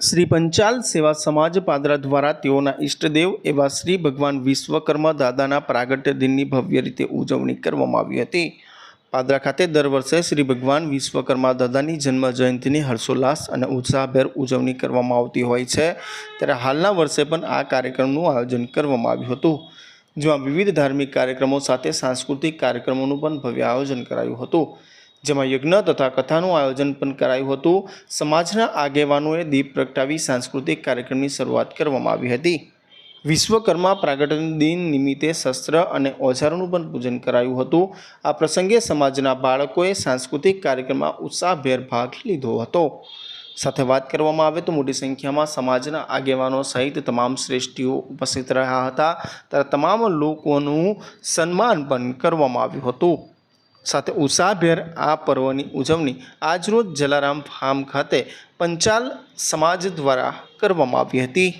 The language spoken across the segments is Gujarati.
શ્રી પંચાલ સેવા સમાજ પાદરા દ્વારા તેઓના ઈષ્ટદેવ એવા શ્રી ભગવાન વિશ્વકર્મા દાદાના પ્રાગટ્ય દિનની ભવ્ય રીતે ઉજવણી કરવામાં આવી હતી. પાદરા ખાતે દર વર્ષે શ્રી ભગવાન વિશ્વકર્મા દાદાની જન્મ જયંતિની હર્ષોલ્લાસ અને ઉત્સાહભેર ઉજવણી કરવામાં આવતી હોય છે. ત્યારે હાલના વર્ષે પણ આ કાર્યક્રમનું આયોજન કરવામાં આવ્યું હતું. જેમાં વિવિધ ધાર્મિક કાર્યક્રમો સાથે સાંસ્કૃતિક કાર્યક્રમોનું પણ ભવ્ય આયોજન કરાયું હતું. જેમાં યજ્ઞ તથા કથાનું આયોજન પણ કરાયું હતું. સમાજના આગેવાનોએ દીપ પ્રગટાવી સાંસ્કૃતિક કાર્યક્રમની શરૂઆત કરવામાં આવી હતી. વિશ્વકર્મા પ્રાગટન દિન નિમિત્તે શસ્ત્ર અને ઓજારોનું પણ પૂજન કરાયું હતું. આ પ્રસંગે સમાજના બાળકોએ સાંસ્કૃતિક કાર્યક્રમમાં ઉત્સાહભેર ભાગ લીધો હતો. સાથે વાત કરવામાં આવે તો મોટી સંખ્યામાં સમાજના આગેવાનો સહિત તમામ શ્રેષ્ઠીઓ ઉપસ્થિત રહ્યા હતા. ત્યારે તમામ લોકોનું સન્માન પણ કરવામાં આવ્યું હતું. સાથે ઉત્સાહભેર આ પર્વની ઉજવણી આજરોજ જલારામ ફાર્મ ખાતે પંચાલ સમાજ દ્વારા કરવામાં આવી હતી.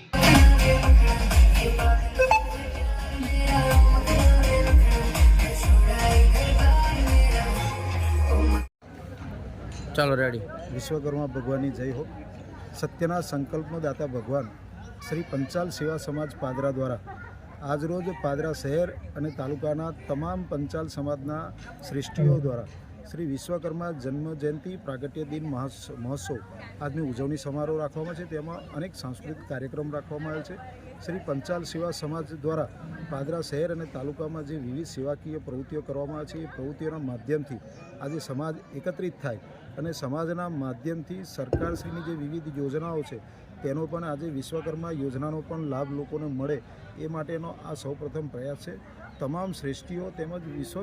ચાલો રેડી વિશ્વકર્મા ભગવાનની જય હો. સત્યના સંકલ્પનો દાતા ભગવાન શ્રી પંચાલ સેવા સમાજ પાદરા દ્વારા આજરોજ પાદરા શહેર અને તાલુકાના તમામ પંચાલ સમાજના શ્રેષ્ઠીઓ દ્વારા શ્રી વિશ્વકર્મા જન્મ જયંતિ પ્રાગટ્ય દિન મહોત્સવ આજની ઉજવણી સમારોહ રાખવામાં છે. તેમાં અનેક સાંસ્કૃતિક કાર્યક્રમ રાખવામાં આવેલ છે. શ્રી પંચાલ સેવા સમાજ દ્વારા પાદરા શહેર અને તાલુકામાં જે વિવિધ સેવાકીય પ્રવૃત્તિઓ કરવામાં આવે છે, એ પ્રવૃત્તિઓના માધ્યમથી આજે સમાજ એકત્રિત થાય અને સમાજના માધ્યમથી સરકારશ્રીની જે વિવિધ યોજનાઓ છે, તેનો પણ આજે વિશ્વકર્મા યોજનાનો પણ લાભ લોકોને મળે એ માટેનો આ સૌપ્રથમ પ્રયાસ છે. તમામ શ્રેષ્ઠીઓ તેમજ વિશ્વ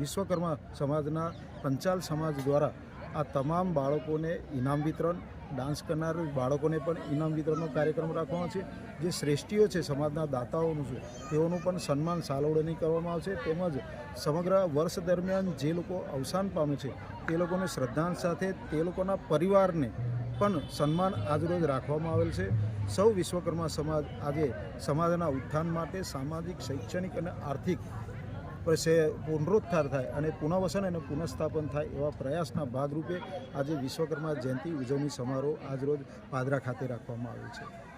વિશ્વકર્મા સમાજના પંચાલ સમાજ દ્વારા આ તમામ બાળકોને ઇનામ વિતરણ, ડાન્સ કરનાર બાળકોને પણ ઇનામ વિતરણનો કાર્યક્રમ રાખવાનો છે. જે શ્રેષ્ઠીઓ છે સમાજના દાતાઓનું છે, તેઓનું પણ સન્માન સાલોડની કરવામાં આવશે. તેમજ સમગ્ર વર્ષ દરમિયાન જે લોકો અવસાન પામે છે, તે લોકોને શ્રદ્ધાંત સાથે, તે લોકોના પરિવારને પણ સન્માન આજરોજ રાખવામાં આવેલ છે. સૌ વિશ્વકર્મા સમાજ આજે સમાજના ઉત્થાન માટે સામાજિક, શૈક્ષણિક અને આર્થિક પુનરોદ્ધાર થાય અને પુનઃવસન અને પુનઃસ્થાપન થાય એવા પ્રયાસના ભાગરૂપે આજે વિશ્વકર્મા જયંતિ ઉજવણી સમારોહ આજરોજ પાદરા ખાતે રાખવામાં આવ્યો છે.